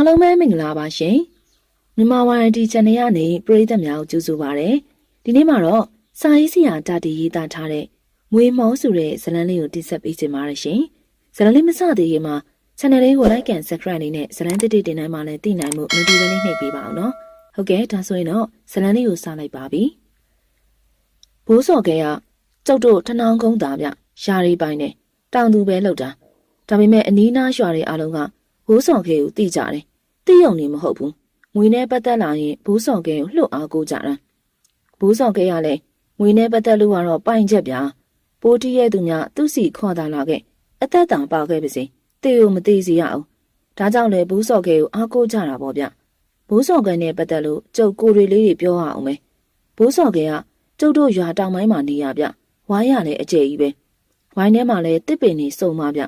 အားလုံးပဲမင်္ဂလာပါရှင်မြန်မာဝိုင်တီ channel ကနေပရိသတ်များကိုကြိုဆိုပါရစေဒီနေ့မှာတော့စာရေးဆရာတာတီရေးသားထားတဲ့မွေမောဆိုတဲ့ဇာတ်လမ်းလေးကိုတင်ဆက်ပေးချင်ပါတယ်ရှင်ဇာတ်လမ်းလေးမစသေးခင်မှာ channel လေးကို like and subscribe လေးနဲ့ဇာတ်လမ်းတစ်တစ်တင်တိုင်းမှာလည်းသိနိုင်မှု notification လေးနှိပ်ပေးပါအောင်နော်ဟုတ်ကဲ့ဒါဆိုရင်တော့ဇာတ်လမ်းလေးကိုစလိုက်ပါပြီဘိုးစော်ကဲကကျုပ်တို့ထနောင်းကုန်းသားဗျရှားရီပိုင်းနဲ့တောင်သူပဲလောက်တာဒါပေမဲ့အနီးနားရွာတွေအားလုံးကဘိုးစော်ကဲကိုသိကြတယ် သိရုံနေမဟုတ်ဘူးငွေနဲ့ပတ်သက်လာရင်ဘိုးစော်ကဲကိုလှုပ်အားကိုကြတာဘိုးစော်ကဲကလည်းငွေနဲ့ပတ်သက်လို့ကတော့ပိုင်ချက်ဗျာပိုးတီးရဲ့သူများသူ့စီခေါ်တာလာခဲ့အသက်တောင်ပေါခဲ့ပါစေတေကိုမသေးစီရအောင်ဒါကြောင့်လေဘိုးစော်ကဲကိုအားကိုကြတာပေါ့ဗျဘိုးစော်ကဲနဲ့ပတ်သက်လို့ကျုပ်ကိုတွေလေးတွေပြောရအောင်မယ်ဘိုးစော်ကဲကကျုပ်တို့ရွာတောင်ပိုင်းမှာနေရဗျဝိုင်းရလဲအကျယ်ကြီးပဲဝိုင်းထဲမှာလဲတစ်ပင်နေစုံပါဗျ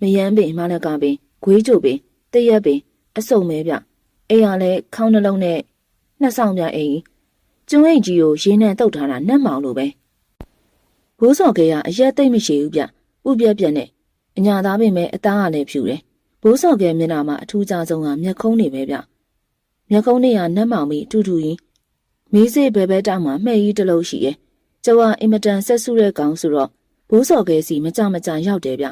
မယမ်းပင်မလကပင်ဂွေးကြိုပင်တရက်ပင် အစုံမဲဗျအိမ်ကလည်းခေါင်းနှလုံးနဲ့နှစ်ဆောင်ပြအိမ်ကျွန်းအိမ်ကြီးကိုရင်းနဲ့တုတ်ထားတာနှက်မောင်လိုပဲဘိုးစော်ကဲကအရက်သိမ့်မရှိဘူးဗျဥပြက်ပြက်နဲ့အညာသားပင်ပဲအသားကလည်းဖြူတယ်ဘိုးစော်ကဲမျက်နှာမှာအထူးခြားဆုံးကမျက်ခုံးနေပဲဗျမျက်ခုံးတွေကနှက်မောင်ပြီးအထူးထူကြီးမီးစေးဘဲဘဲတောက်မှာမှဲ့ကြီးတစ်လုံးရှိရဲ့ကျုပ်ကအင်မတန်ဆက်ဆုတဲ့ကောင်ဆိုတော့ဘိုးစော်ကဲစီမကြမကြရောက်တယ်ဗျ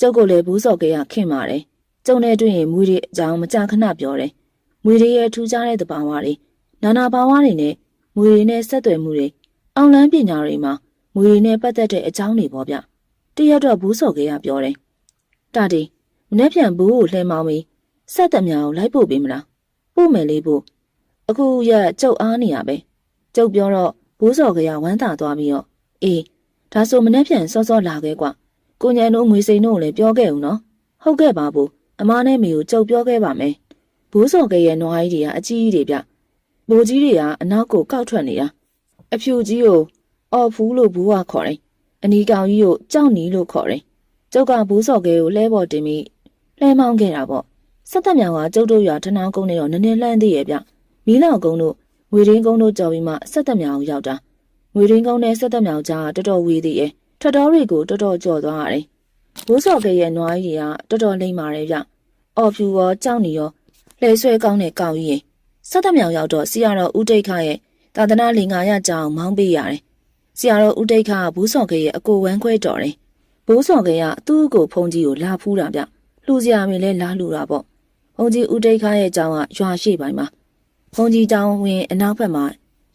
ကျုပ်ကလည်းဘိုးစော်ကဲကခင်ပါတယ် ကျုံနဲ့တွေ့ရင်မွေတွေအကြောင်းမကြခဏပြောတယ်။မွေတွေရဲ့ထူးခြားတဲ့တဘာဝတွေနာနာဘာဝတွေနဲ့မွေတွေနဲ့ဆက်သွယ်မှုတွေအောင်လန်းပညာတွေမှာမွေတွေနဲ့ပတ်သက်တဲ့အကြောင်းတွေပေါ့ဗျ။တရက်တော့ဘူးစော်ကဲကပြောတယ်။တာတီမနေ့ပြန်ဘူးကိုလှဲမောင်းပြီးဆက်သက်များကိုလိုက်ပို့ပေးမလား။ပို့မယ်လေးပို့။အခုရက်ကျုပ်အားနေရပဲ။ကျုပ်ပြောတော့ဘူးစော်ကဲကဝမ်းသာသွားပြီးတော့အေးဒါဆိုမနေ့ပြန်စောစောလာခဲ့ကွာ။ကိုညံတို့ငွေစိန်တို့လည်းပြောခဲ့ဦးနော်။ဟုတ်ကဲ့ပါဘူး။ အမားနဲ့မေကိုကြုံပြောခဲ့ပါမယ်ဘိုးစော်ကရဲ့နွားကြီးတွေကအကြီးကြီးတွေဗျဘိုးကြီးတွေကအနောက်ကိုကောက်ထွက်နေတာအဖြူကြီးကိုအော်ဖူးလို့ဘူးကခေါ်တယ်အနီကောင်ကြီးကိုကြောက်နီလို့ခေါ်တယ်ကျုပ်ကဘိုးစော်ကဲကိုလဲပေါ်တင်ပြီးလဲမောင်းခဲ့တာပေါ့ဆက်သက်မြောင်ကကျုပ်တို့ရွာထနောင်းကုန်းနေတော့နည်းနည်းလှမ်းသေးရဲ့ဗျမီးလောင်ကုန်းတို့ငွေရင်းကုန်းတို့ကြော်ပြီးမှဆက်သက်မြောင်ရောက်တာငွေရင်းကုန်းနဲ့ဆက်သက်မြောင်ကြားတော်တော်ဝေးသေးရဲ့ထတော်တွေကိုတော်တော်ကြော်သွားရတယ် ဘိုးစော်ကရဲ့နွားကြီးကတော်တော်လိမ့်ပါတယ်ဗျ။အော်ဖြူရောကြောက်နေရောလှဲဆွဲကောင်းတဲ့ကောင်းကြီးစက်တမြောင်ရောက်တော့ဆရာတော်ဦးတိတ်ခရဲ့သာသနာလင်္ကာရကြောင်မောင်းပေးရတယ်။ဆရာတော်ဦးတိတ်ခကဘူးစော်ကရဲ့အကိုဝမ်းခွဲတော်တယ်။ဘူးစော်ကကသူ့ကိုဖုန်ကြီးကိုလာဖူးတာဗျ။လှူစရာမင်းလဲလာလှူတာပေါ့။ဖုန်ကြီးဦးတိတ်ခရဲ့ကြောင်ကရွာရှိပိုင်းမှာဖုန်ကြီးတောင်ဝင်အနောက်ဘက်မှာ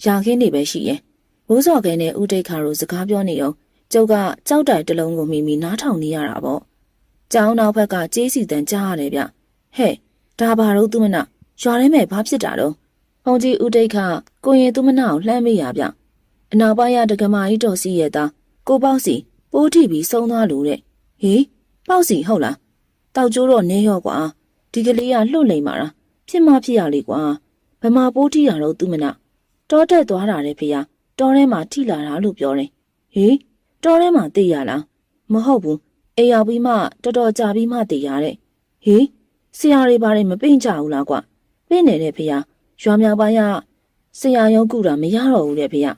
ရာခင်းနေပဲရှိရဲ့။ဘူးစော်ကနဲ့ဦးတိတ်ခတို့စကားပြောနေအောင် ကျုပ်ကကြောက်တိုင်တစ်လုံးကိုမိမိနားထောင်နေရတာပေါ့။ကျောင်းနောက်ဘက်ကကြေးစီတန်ကြားရတယ်ဗျ။ဟဲ့ဒါဘာလို့သူမနာရွာထဲမှာဘာဖြစ်တာတော့။ဖုန်ကြီးဦးတိတ်ခကိုရင်သူမနာကိုလှမ်းမိရဗျ။အနောက်ပိုင်းရဒကမာကြီးတော်စီရဲ့သားကိုပေါ့စီပိုးထိပြီးဆုံးသွားလို့တဲ့။ဟေးပေါ့စီဟုတ်လား။တောက်ကျိုးတော့နေရော့ကွာ။ဒီကလေးကလှုပ်လိမ့်မာလား။ဖြစ်မဖြစ်ရလေကွာ။ဘမပိုးထိရတော့သူမနာတောတက်သွားတာလေဖေ။တောထဲမှာထိလာတာလို့ပြောတယ်။ဟေး တော်ထဲမှာသိရလားမဟုတ်ဘူးအိမ်ရောက်ပြီးမှတော်တော်ကြာပြီးမှသိရတဲ့ဟေးဆရာတွေဘာတွေမပိန့်ကြဘူးလားကွပင့်နေတဲ့ဖေဟာရွာမြောက်ပိုင်းကဆရာရုံးကူတာမရတော့ဘူးတဲ့ဖေဟာ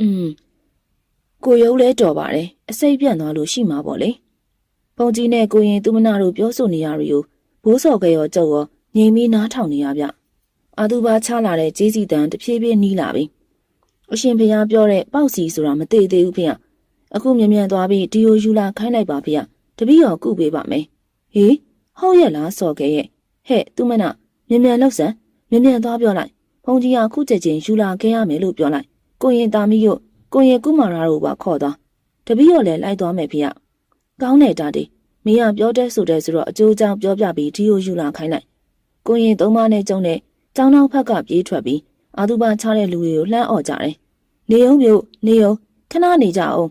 อืมကိုရုံးလဲတော်ပါတယ်အစိတ်ပြန့်သွားလို့ရှိမှာပေါ့လေပုံကြီးနဲ့ကိုရင်သူမနာတို့ပြောဆိုနေရတွေကိုဘိုးစော်ကရောကြုတ်ရောငြိမ်ပြီးနားထောင်နေရဗျအာသူဘာချလာတဲ့ကြီးစီတန်တဖြည်းဖြည်းနီးလာပြီအရှင်ဖေဟာပြောတဲ့ပေါ့စီဆိုတာမသေးသေးဘူးဖေဟာ အခုမြ мян သွားပြီးဒီယိုယူလာခိုင်းလိုက်ပါဖေ။တပည့်တော်ကုပေးပါမယ်။ဟေးဟုတ်ရဲ့လားစော်ကဲရဲ့ဟဲ့သူမနမြ мян လောက်စမ်းမြ мян သွားပြောလိုက်။ဘုံကြီးကခုချက်ချင်းယူလာခဲ့ရမယ်လို့ပြောလိုက်။ကိုရင်သားမီးတို့ကိုရင်ကုမာရာတို့ပါခေါ်သွား။တပည့်တော်လည်းလိုက်သွားမယ်ဖေ။ကောင်းတယ်တာတီမင်းကပြောတဲ့ဆိုတဲ့ဆိုတော့အကျိုးကြောင့်ပြောပြပြီးဒီယိုယူလာခိုင်းလိုက်။ကိုရင်သုံးမနဲ့ကျုံတဲ့ကျောင်းနောက်ဖက်ကပြေးထွက်ပြီးအာသူပါချတဲ့လူတွေကိုလှမ်းអော်ကြတယ်။နေုံမျိုးနေုံခဏနေကြအောင်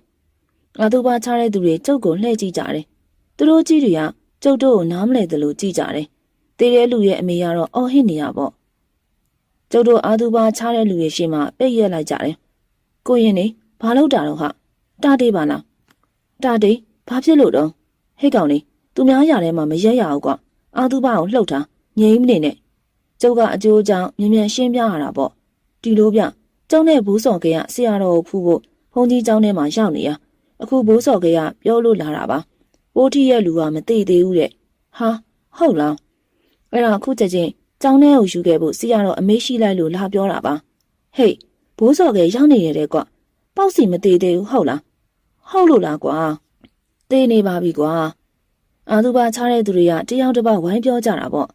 ငါတို့ပါချတဲ့သူတွေကျုပ်ကိုလှည့်ကြည့်ကြတယ်။သူတို့ကြီးတွေကကျုပ်တို့ကိုနားမလည်သလိုကြည့်ကြတယ်။တေးတဲ့လူရဲ့အမေကတော့အော်ဟစ်နေရပေါ့။ကျုပ်တို့အာသူပါချတဲ့လူရဲ့ရှေ့မှာပိတ်ရက်လိုက်ကြတယ်။ကိုရင်နေဘာလို့တာတော့ဟာတာတေးပါလား။တာတေးဘာဖြစ်လို့တော့ဟဲ့ကောင်လေးသူများຢာထဲမှာမရက်ရအောင်ကွာ။အာသူပါကိုလှုပ်တာငြိမ်းမနေနဲ့။ကျုပ်ကအကျိုးကြောင့်မြ мян ရှင်းပြရတာပေါ့။ဒီလိုပြကျောင်းနဲ့ဘူးစော်ကကဆရာတော်ကိုဖူးဖို့ဘုန်းကြီးကျောင်းထဲမှာရောက်နေရ။ အခုဘိုးစော်ကပြောလို့လာတာပါပိုးထီရဲ့လူကမသိသေးဘူးတဲ့ဟာဟုတ်လားအဲ့ဒါအခုချက်ချင်းကျောင်းထဲကိုယူခဲ့ဖို့စီကတော့အမေးရှိလိုက်လို့လာပြောတာပါဟေးဘိုးစော်ကရောက်နေရတဲ့ကွပေါက်စီမသေးသေးဘူးဟုတ်လားဟုတ်လို့လားကွာသေးနေပါပြီကွာအာသူပါချားတဲ့သူတွေကတယောက်တစ်ပတ်ဝိုင်းပြောကြတာပေါ့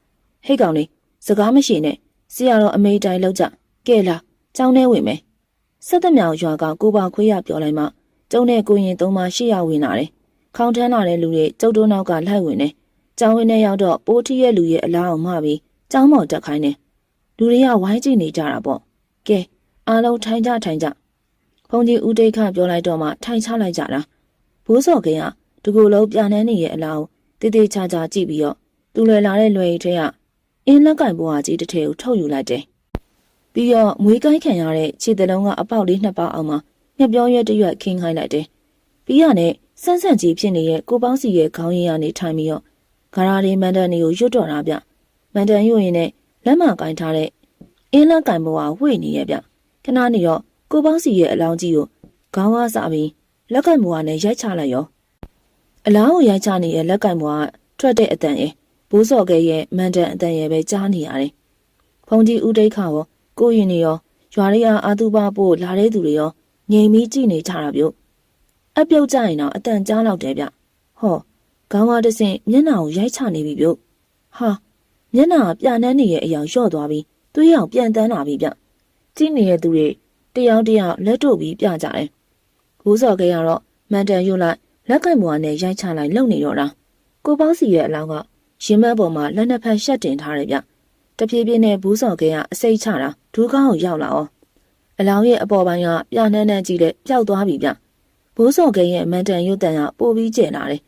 ဟေ့ကောင်လေးစကားမရှိနဲ့စီကတော့အမေတိုင်းလောက်ကြကဲလားကျောင်းထဲဝင်မယ်ဆက်သက်မြောင်ရွာကကိုပါခွေးရပြောလိုက်မှ ကျုံတဲ့ကိုရင်သုံးပါရှေ့ရဝင်လာတယ်ခေါင်းထမ်းလာတဲ့လူတွေကျုပ်တို့နောက်ကလိုက်ဝင်တယ်ကျောင်းဝင်းထဲရောက်တော့ပိုးထီးရဲ့လူရဲ့အလားအောင်မှပြီးကျောင်းမော်တက်ခိုင်းတယ်လူတွေကဝိုင်းကြည့်နေကြတာပေါ့ကဲအားလုံးထိုင်ကြထိုင်ကြဘုန်းကြီးဦးတိတ်ခပြောလိုက်တော့မှထိုင်ချလိုက်ကြတာဘိုးစော်ကင်ကတကူလုံးပြန်နှန်းနေရဲ့အလားတေးသေးချာချာကြည့်ပြီးတော့သူလွယ်လာတဲ့လွယ်ရီထဲကအင်းလက်ကင်ဘွားကြီးတစ်ထည်ကိုထုတ်ယူလိုက်တယ်ပြီးတော့မွေးကိုင်းခံရတဲ့ခြေသလုံးကအပေါက်လေးနှစ်ပေါက်အောင်မှာ ညပြောရွက်တရွက်ခင်းခိုင်းလိုက်တယ်ပြီးရနဲ့ဆန်းဆန့်ကြီးဖြစ်နေတဲ့ကိုပေါင်းစီရဲ့ခေါင်းရည်ကနေထိုင်ပြီးတော့ဂါရာဒီမန်တန်တွေကိုရွတ်တော်တာဗျမန်တန်ရွတ်ရင်နဲ့လက်မကင်ထားတဲ့အင်းလက်ကင်ဘွားဝှေ့နေရဲ့ဗျခဏနေတော့ကိုပေါင်းစီရဲ့အလောင်းကြီးကိုခေါင်းဝါစားပြီးလက်ကင်ဘွားနဲ့ရိုက်ချလိုက်ရောအလောင်းကိုရိုက်ချနေတဲ့လက်ကင်ဘွားထွက်တဲ့အတန်ရဲ့ဘိုးစော်ကဲရဲ့မန်တန်အတန်ရဲ့ပဲကြားနေရတယ်ဖုန်ကြီးဦးဒိတ်ခါရောကိုရင်နေရောရွာရိယာအာသူပါပို့လာတဲ့သူတွေရော ငြိမ်ပြီးကြည့်နေကြတာပြုတ်အပြုတ်ကြရင်တော့အတန်ကြားလောက်တယ်ဗျဟောခေါင်းဝါတစ်စင်မျက်နှာကိုရိုက်ချနေပြီပြုတ်ဟာမျက်နှာကပြနှန်းနေရဲ့အရာလျှော့သွားပြီးသွေးရောင်ပြန်တန်းလာပြီဗျကြည့်နေတဲ့သူတွေတယောက်တယောက်လက်တို့ပြီးပြကြတယ်ဘိုးစော်ကဲကတော့မန်တန်ရွတ်လိုက်လက်ကင်ဘွားနဲ့ရိုက်ချလိုက်လုံနေတော့တာကိုပေါင်းစီရဲ့အလောင်းကရင်မက်ပေါ်မှာလက်နှစ်ဖက်ရှက်တင်ထားတယ်ဗျတပြေးပြေးနဲ့ဘူးစော်ကဲကအစိတ်ချတာဒူးကောင်းကိုရောက်လာအောင် အလောင်းရဲ့အပေါ်ပိုင်းကပြနှန်းနှန်းကြီးတဲ့ပျောက်သွားပြီဗျဘိုးစော်ကဲရဲ့မန်တန်ရွတ်တန်ကပိုပြီးကျဲလာတယ်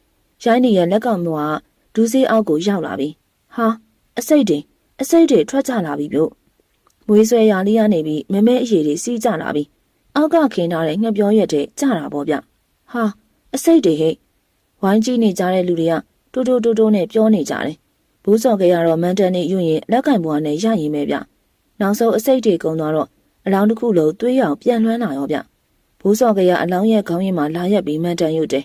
ရိုင်းနေရဲ့လက်ကောင်မွားဒူးစေးအောက်ကိုရောက်လာပြီဟာအစိတ်တင်အစိတ်တွေထွက်ကြလာပြီပြုတ်မွေးဆွဲရာလေးရနေပြီးမမဲအရေတွေစီးကြလာပြီအောက်ကခင်းထားတဲ့ငှက်ပြောရက်တွေကြတာပေါ့ဗျဟာအစိတ်တွေဟဲ့ဝိုင်းကြည့်နေကြတဲ့လူတွေကတိုးတိုးတိုးတိုးနဲ့ပြောနေကြတယ်ဘိုးစော်ကကတော့မန်တန်နဲ့ယူရင်လက်ကင်ဘွားနဲ့ရရင်ပဲဗျနောက်ဆုံးအစိတ်တွေကုံသွားတော့ အလောင်းတစ်ခုလုံးသွေးရောင်ပြန်လွှမ်းလာရောဗျဘိုးစော်ကရအလောင်းရဲ့ခေါင်းရင်းမှာလာရက်ပြီးမန်တန်ရုတ်တယ်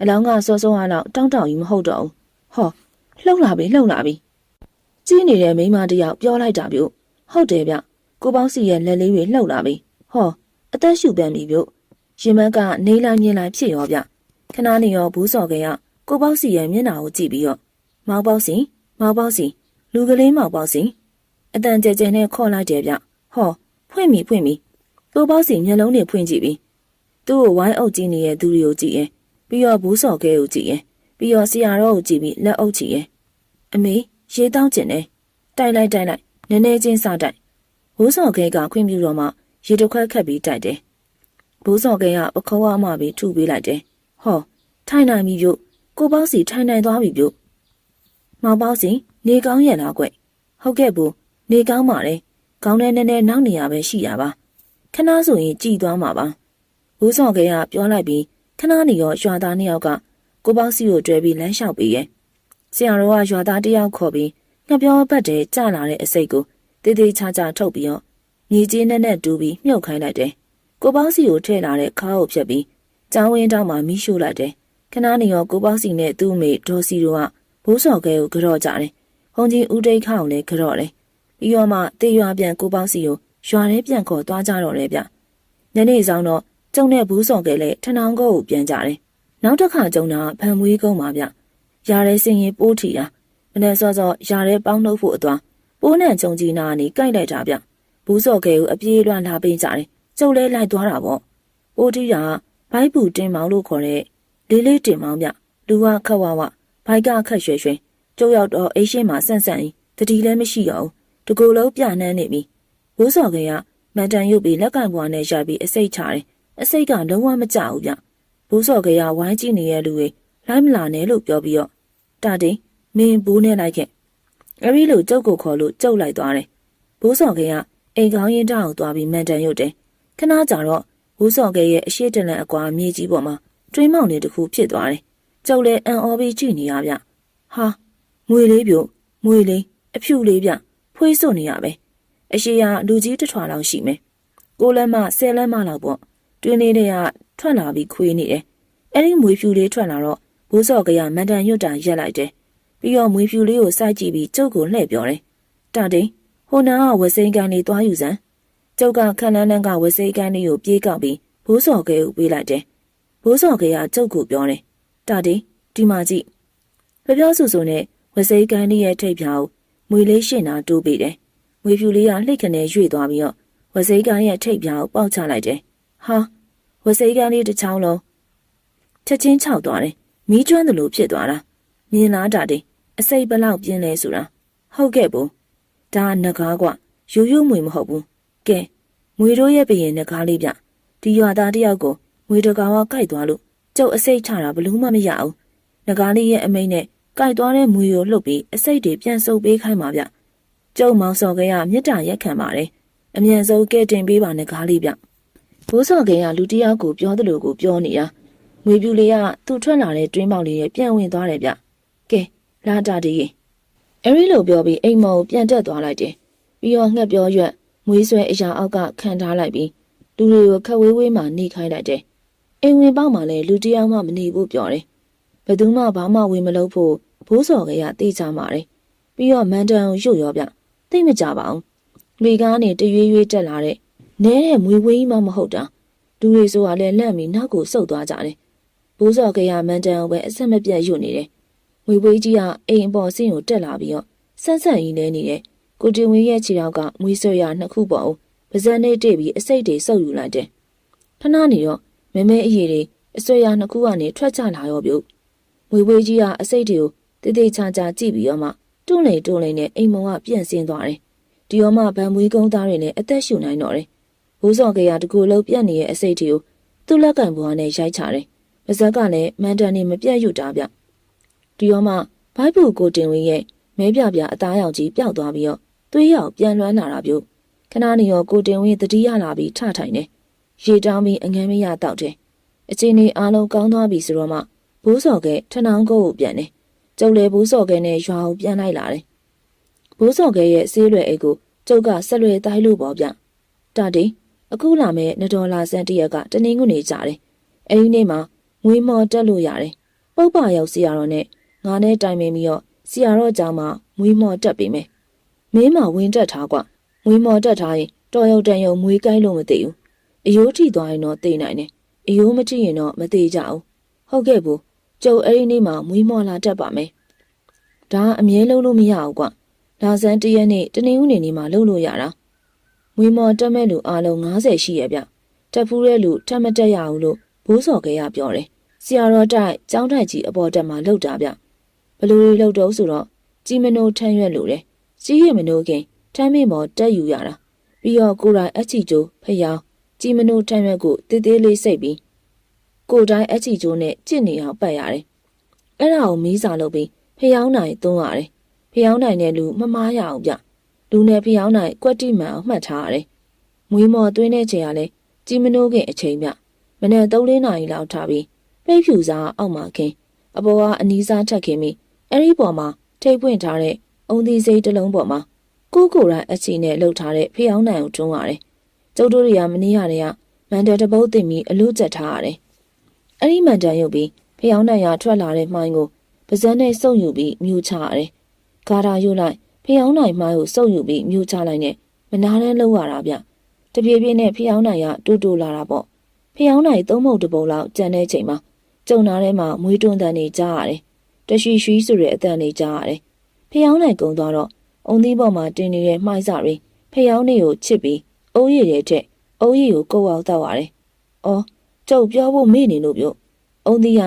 အလောင်းကစောစောအားလောက်တောင်းတောင်းကြီးမဟုတ်တော့ဘူးဟောလှုပ်လာပြီလှုပ်လာပြီကြီးနေတဲ့မိန်းမတယောက်ပြောလိုက်တာပြုတ်ဟုတ်တယ်ဗျကိုပေါင်းစီရဲ့လက်လေးတွေလှုပ်လာပြီဟောအသက်ရှူပန်းပြီပြုတ်ရင်မက်ကနေလိုက်မြင်လိုက်ဖြစ်ရောဗျခဏနေရောဘူးစော်ကရကိုပေါင်းစီရဲ့မျက်နှာကိုကြည့်ပြီးတော့မောင်ပေါင်းစီမောင်ပေါင်းစီလူကလေးမောင်ပေါင်းစီအတန်ကြဲကြဲနဲ့ခေါ်လိုက်တယ်ဗျဟောဖွ င့်ပြီဖွင့်ပြီကိုပေါင်းစီမျက်လုံးတွေဖွင့်ကြည့်ပြီသူ့ကိုဝိုင်းအုပ်ကြည့်နေတဲ့သူတွေကိုကြည့်ရင်ပြီးတော့ဘူးစော်ကဲကိုကြည့်ရင်ပြီးတော့ဆရာတော်ကိုကြည့်ပြီးလက်အုပ်ကြည့်ရင်အမေရေတောင်းကျင်တယ်တိုက်လိုက်တိုက်လိုက်နည်းနည်းချင်းစတိုက်ဘူးစော်ကဲကခွင့်ပြုတော့မှရေတစ်ခွက်ခတ်ပြီးတိုက်တယ်ဘူးစော်ကဲကပခုံးအမပြီးထုပေးလိုက်တယ်ဟောထိုင်နိုင်ပြီပြုတ်ကိုပေါင်းစီထိုင်နိုင်သွားပြီပြုတ်မောင်ပေါင်းစီနေကောင်းရဲ့လားကွဟုတ်ကဲ့ဘူးနေကောင်းပါလေ ခေါင်းထဲနည်းနည်းနောက်နေရပဲရှိရပါခဏဆိုရင်ကြည်သွားမှာပါဘူးစော်ကဲကပြောလိုက်ပြီးခဏနေရောရွာသားနှစ်ယောက်ကကိုပေါင်းစီကိုတွဲပြီးလမ်းလျှောက်ပေးရဲ့ဆရာတော်ကရွာသားတစ်ယောက်ခေါ်ပြီးငှက်ပြောပတ်တဲ့ကြလာတဲ့အစိတ်ကိုတေးသေးချာချာထုတ်ပြီးတော့ညီကြီးနဲ့နဲ့တူပြီးမြုပ်ခိုင်းလိုက်တယ်ကိုပေါင်းစီကိုထည့်လာတဲ့ခါးကိုဖြတ်ပြီးကျောင်းဝင်းတောင်းမှမိရှို့လိုက်တယ်ခဏနေရောကိုပေါင်းစီနဲ့သူ့မိဒေါ်စီတို့ကဘိုးစော်ကဲကိုကြော့ကြတယ်။ဟုံကြီးဦးတိတ်ခအောင်လည်းကြော့တယ်။ ပြီးတော့မှတေးရွာပြန်ကိုပေါင်းစီကိုရွာထဲပြန်ခေါ်သွားကြတော့တယ်ဗျ။ညနေဆောင်တော့ကျုံတဲ့ဘူးစော်ကဲလည်းထနောင်းကုန်းကိုပြန်ကြတယ်။နောက်တစ်ခါကျုံတာဗန်မွေးကုန်းပါဗျ။ရာထဲစင်ရင်ပိုးထီတာမနေ့စောစောရာထဲပေါင်းနှုတ်ဖို့အသွားပိုးနဲ့ကျုံကြီးနာနေကြိုက်လိုက်တာဗျ။ဘူးစော်ကဲကိုအပြေးလွှမ်းလာပေးကြတယ်။ကျုံလဲလိုက်သွားတာပေါ့။ပိုးထီတာဘိုက်ပူတင်မောင်လို့ခေါ်တဲ့လေးလေးတင်မောင်ဗျ။လူကခက်ဝဝဘိုက်ကခက်ရွှဲရွှဲကျုပ်ရောက်တော့အိရှိမှဆန့်ဆန့်ကြီးတတိလည်းမရှိတော့ဘူး တကူလုံးပြနှမ်းနေပြီဘိုးစော်ကရမန်တန်ရုပ်ပြီးလက်ကင်ဘွားနဲ့ရပြီးအစိတ်ချတယ်အစိတ်ကလုံးဝမကြဘူးဗျဘိုးစော်ကရဝိုင်းကြည့်နေတဲ့လူတွေလိုက်မလာနဲ့လို့ပြောပြီးတော့တာတိန်မင်းဘိုးနဲ့လိုက်ခဲ့အဲ့ဒီလိုကျုပ်ကိုခေါ်လို့ကျုပ်လိုက်သွားတယ်ဘိုးစော်ကရအိမ်ကောင်းရင်တောင်သွားပြီးမန်တန်ရုပ်တယ်ခဏကြာတော့ဘိုးစော်ကရဲ့အရှိတလန်အကွာမြေကြီးပေါ်မှာတွင်းမောင်တွေတခုဖြစ်သွားတယ်ကျုပ်လည်းအံ့ဩပြီးကြည့်နေရဗျဟာငွေလေးပြုတ်ငွေလေးအဖြူလေးဗျ ဖွေးစွနေရပဲအရှိရလူကြီးတစ်ထွာလောက်ရှိမယ်ကိုလက်မဆယ်လက်မလောက်ပေါ့တွင်းလေးတွေကထွက်လာပြီးခွေးနေတယ်အဲ့ဒီမွေဖြူလေးထွက်လာတော့ဘိုးစော်ကရမန်တန်ရွတ်တာရက်လိုက်တယ်ပြီးတော့မွေဖြူလေးကိုစိုက်ကြည့်ပြီးကျုပ်ကိုလှည့်ပြောတယ်။တာတိန်ဟိုနာကဝစိန်ကန်လေးသွားယူစမ်း။ကျုပ်ကခန်းလန်းလန်းကဝစိန်ကန်လေးကိုပြေးကောက်ပြီးဘိုးစော်ကဲကိုပေးလိုက်တယ်။ဘိုးစော်ကဲကကျုပ်ကိုပြောတယ်။တာတိန်ဒီမှာကြည့်။ဖျော်ဆူဆူနဲ့ဝစိန်ကန်လေးရဲ့ထိပ်ဖြာကို မွေလေးရှင်တာတိုးပေးတယ်။မွေဖြူလေးကလှိတ်ခနဲရွေ့သွားပြီးတော့ဝစိကန်းရဲ့ထိပ်ပြားကိုပေါက်ချလိုက်တယ်။ဟာဝစိကန်းလေးတစ်ချောင်းလုံးချက်ချင်းခြောက်သွားတယ်။မီးကျွမ်းသလိုဖြစ်သွားတာ။မြင်လားတာတင်အစိပ်ဘလောက်ပြင်းလဲဆိုတာဟုတ်ကဲ့ဘူး။ဒါငကားကရိုးရိုးမွေမဟုတ်ဘူး။ကဲမွေတို့ရဲ့ဘရင်ငကားလေးပြဒီရွာသားတယောက်ကိုမွေတကောင်ကကြိုက်သွားလို့ကျုပ်အစိပ်ချတာဘလို့မှမရဘူး။ငကားလေးရဲ့အမိန့်နဲ့ ကြိုက်သွားတဲ့မွေကိုလှုပ်ပြီးအစိတ်တွေပြန်ဆုပ်ပေးခိုင်းပါဗျကျုပ်မောင်စော်ကရမြစ်တာရက်ခံပါတယ်အမြန်ဆုံးကဲတင်ပေးပါငကားလေးဗျဘိုးစော်ကရလူတယောက်ကိုပြောသလိုကိုပြောနေတာမွေပြူလေးကသူ့ထွက်လာတဲ့တွင်းပေါက်လေးရဲ့ပြန်ဝင်သွားတယ်ဗျကဲလာတာတည်းရင်အဲ့ဒီလိုပြောပြီးအိမ်မောကိုပြန်တက်သွားလိုက်တယ်ပြီးတော့ငှက်ပြောရွက်မွေးဆွဲအရာအောက်ကခံထားလိုက်ပြီးလူတွေကိုခက်ဝေးဝေးမှနေခိုင်းလိုက်တယ်အိမ်ဝင်ပေါက်မှလည်းလူတယောက်မှမနေဘူးပြောတယ် ဘယ်သူမှဘာမှဝင်မလုပ်ဖို့ဘိုးစော်ကရတေးချမှာတယ်ပြီးတော့မန်တန်ကိုရုတ်ရောပြသိမကြပါဘူးလေကားနဲ့တရွေ့ရွေ့တက်လာတဲ့နဲတဲ့မွေဝေးမှမဟုတ်တာလူတွေဆိုတာလည်းလန့်ပြီးနောက်ကိုဆုတ်သွားကြတယ်ဘိုးစော်ကရမန်တန်ကိုပဲအဆက်မပြတ်ယွနေတယ်ငွေပွေးကြီးကအိမ်အပေါ်ဆင်းကိုတက်လာပြီးတော့ဆန်းဆန်းရင်းနေနေတယ်။ကိုတင်ဝင်းရဲ့ခြေထောက်ကမွေးဆွရနှစ်ခုပေါ်အောင်ပါဇက်နဲ့တိတ်ပြီးအစိတ်တွေစုပ်ယူလိုက်တယ်။ခဏနေတော့မမဲအရေတွေအဆွရနှစ်ခုကနေထွက်ချလာရောပြုတ်။ ငွေပွေးကြီးကအစိတ်တွေကိုတိတိချာချာကြည့်ပြီးတော့မှတွန့်လေတွန့်လေနဲ့အိမ်မောကပြန့်စင်းသွားတယ်။ဒီရောမှဗန်မွေးကုန်းသားတွေနဲ့အသက်ရှူနိုင်တော့တယ်။ဘိုးစော်ကရတကူလုံးပြန့်နေတဲ့အစိတ်တွေကိုသူ့လက်ကင်ပေါ်ကနေရိုက်ချတယ်။ပါဇက်ကလည်းမန်တန်နေမပြတ်ယူတာဗျ။ဒီရောမှဘိုက်ဘူးကိုတင်ဝင်းရဲ့မဲပြပြအသားရောင်ကြီးပျောက်သွားပြီးတော့သွေးရောင်ပြန်လွှမ်းလာတာပြုတ်ခဏနေရောကိုတင်ဝင်းတတိယလာပြီးထထိုင်တယ်ရေတောင်းပြီးအငမ်းမရတောက်တယ်အချင်းနေအားလုံးကောင်းသွားပြီဆိုတော့မှ ဘိုးစော်ကထနောင်းကုတ်ကိုပြန်တယ်ကျုပ်လည်းဘိုးစော်ကနဲ့ရွာကိုပြန်လိုက်လာတယ်ဘိုးစော်ကရဲ့ဆေးရွယ်အိတ်ကိုကျုပ်ကဆက်လွယ်တိုင်းလို့ပေါ့ဗျတာတိန်အခုလာမဲ့နဒေါ်လာစံတရက်ကတနင်္ဂနွေကြတယ်အဲဒီနေ့မှာငွေမော်တက်လို့ရတယ်ပုပ်ပါရောက်စီရတော့နဲ့ငါနဲ့တိုင်ပင်ပြီးတော့ဆရာတော်ကြောင့်မှမွေးမော်တက်ပြီမယ်မင်းမဝင်တက်ထားကွမွေးမော်တက်ထားရင်တော်ရုံတန်ရုံမွေးကိုင်းလို့မသိဘူးအယိုးထိသွားရင်တော့သိနိုင်တယ်အယိုးမထိရင်တော့မသိကြဘူးဟုတ်ကဲ့ဘူး ကျုပ်အဲ့ဒီနေ့မှမွေးမော်လာတက်ပါမယ်ဒါအမြဲလုံးလို့မရဘူးကွလာစန်းတရက်နေ့တနင်္ဂနွေနေ့မှလုပ်လို့ရတာမွေးမော်တက်မဲ့လူအားလုံး90ရှိရဲ့ဗျတက်ဖူးတဲ့လူထပ်မတက်ရဘူးလို့ဘိုးစော်ကရပြောတယ်ဆရာတော်တိုက်ကျောင်းတိုက်ကြီးအပေါ်တက်မှလှုပ်တာဗျဘလူတွေလှုပ်တော့ဆိုတော့ကြီးမနိုးထမ်းရွက်လို့တယ်ကြီးရမနိုးခင်ထမ်းမေမော်တက်ယူရတာပြီးတော့ကိုရိုင်းအချီကျိုးဖျောင်းကြီးမနိုးထမ်းရွက်ကိုတေးသေးလေးစိတ်ပြီး ကိုတိုင်းအချီကျိုးနဲ့ကြင့်နေအောင်ပတ်ရတယ်အဲ့ဒါကိုမီးစာလုပ်ပြီးဖျောင်းနိုင်သုံးရတယ်ဖျောင်းနိုင်တဲ့လူမမားရအောင်ဗျလူနဲ့ဖျောင်းနိုင်ကွက်တိမှန်အောင်မှတ်ထားရတယ်မွေးမော်သွင်းတဲ့ချိန်ကလည်းကြီးမနိုးခင်အချိန်မြမနေ့3-4နာရီလောက်ထားပြီးပိတ်ဖြူစားအောက်မှာခင်းအပေါ်ကအနီးစားထက်ခင်းပြီးအဲ့ဒီပေါ်မှာထိပ်ပွင့်ထားတဲ့အုံသီးစိတ်တစ်လုံးပေါ်မှာကိုကိုရိုင်းအချီနဲ့လှုပ်ထားတဲ့ဖျောင်းနိုင်ကိုတွန်းရတယ်။ကျုပ်တို့တွေကမနေရတဲ့ကမန်တယ်တပုတ်တင်ပြီးအလို့ကျက်ထားရတယ်။ အဲ့ဒီမန်တန်ရုပ်ပြီးဖျောင်းနိုင်ရထွက်လာတဲ့မှိုင်းကိုပါဇက်နဲ့စုပ်ယူပြီးမြူချရတယ်။ဂါရာယူလိုက်ဖျောင်းနိုင်မှိုင်းကိုစုပ်ယူပြီးမြူချလိုက်နဲ့မနာနဲ့လှုပ်ရတာဗျ။တပြေးပြေးနဲ့ဖျောင်းနိုင်ရတူတူလာတာပေါ့။ဖျောင်းနိုင်သုံးမုတ်တပုံလောက်ကြံတဲ့ချိန်မှာကျုံနာထဲမှာမွေးတွန်းတန်နေကြရတယ်။တရှိရွှီဆိုတဲ့အတန်နေကြရတယ်။ဖျောင်းနိုင်ကုံသွားတော့အုံသီးပေါ်မှာတင်နေတဲ့မှိုက်စတွေဖျောင်းနေကိုချစ်ပြီးအုံးရည်တဲ့တဲ့။အုံးရည်ကိုကုတ်အောင်တောက်ရတယ်။အော် ကျုပ်ပြောဖို့မေ့နေလို့ပြုတ်။အုံသီးက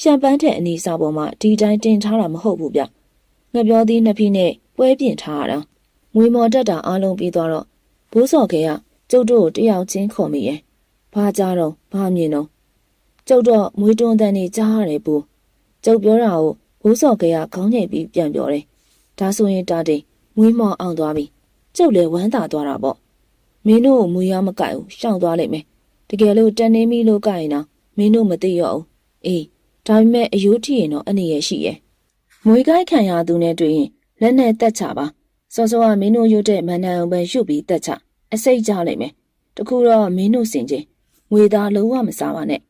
ရှမ်ပန်းတဲ့အနီးစားပေါ်မှာဒီတိုင်းတင်ထားတာမဟုတ်ဘူးဗျ။ငှက်ပြောသီးနှစ်ဖီးနဲ့ပွဲပြင်ထားရတာ။ငွေမော်တက်တာအားလုံးပြီးသွားတော့ဘိုးစော်ခဲကကျုပ်တို့ကိုတယောက်ချင်းခေါ်မိရဲ့။ဘာကြတော့ဘာမြင်တော့ကျုပ်တော့မွေးတွန်းတန်နေကြားရတယ်ဘူးကျုပ်ပြောတာကိုဘိုးစော်ကရခေါင်းငိတ်ပြီးပြန်ပြောတယ်ဒါဆိုရင်တာတိန်မွေးမောင်အောင်သွားပြီကျုပ်လည်းဝမ်းသာသွားတာပေါ့မင်းတို့မွေးရမကြိုက်ဘူးရှောင်သွားလိမ့်မယ်တ ကယ်လို့တန်နေပြီလို့ကြိုက်ရင်တော့မင်းတို့မသိရောဘူးအေးဒါပေမဲ့အယိုးထီရင်တော့အနေရရှိရဲ့မွေးကိုက်ခံရသူနဲ့တွေ့ရင်လက်နဲ့တက်ချပါစောစောကမင်းတို့ရွတ်တဲ့မန္တန်အောင်ပဲရွတ်ပြီးတက်ချအစိတ်ကြလိမ့်မယ်တခုတော့မင်းတို့စင်ချင်းငွေသားလုံးဝမစားပါနဲ့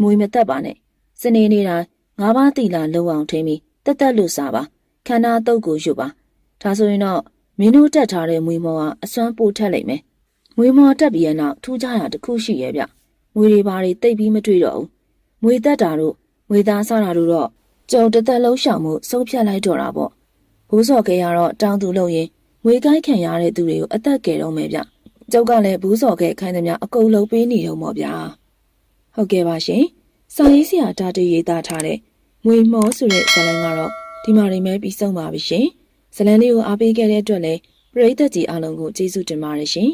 မွေမသက်ပါနဲ့စနေနေ့တိုင်းငါးပါးတီလာလုံအောင်ထင်းပြီးတက်တက်လို့စားပါခန္ဓာတုပ်ကိုယူပါဒါဆိုရင်တော့မင်းတို့တက်ထားတဲ့မွေမောကအစွမ်းပိုထက်လိမ့်မယ် မွေမောတက်ပြီးရဲ့နောက်ထူးခြားတာတစ်ခုရှိရဲ့ဗျမွေတွေဘာတွေတိတ်ပြီးမတွေ့တော့ဘူးမွေတက်တာတို့မွေသားစားတာတို့တော့ကြုံတစ်သက်လုံးရှောင်မှုဆုံးဖြတ်လိုက်တော့တာပေါ့ဘိုးစော်ကဲကတော့တောင်းသူလို့ရင်မွေကိုက်ခံရတဲ့သူတွေကိုအသက်ကယ်တော့မယ်ဗျကျုပ်ကလည်းဘူးစော်ကဲခိုင်းသမျှအကုန်လုံးပေးနေတော့မော်ဗျာဟုတ်ကဲ့ပါရှင်စာရေးဆရာတာတူရေးသားထားတဲ့မွေမောဆိုတဲ့ဇာတ်လမ်းကတော့ဒီမှာနေမဲပြီးဆုံးပါပြီရှင်ဇာတ်လမ်းလေးကိုအားပေးခဲ့တဲ့အတွက်လည်းပရိသတ်ကြီးအားလုံးကိုကျေးဇူးတင်ပါတယ်ရှင်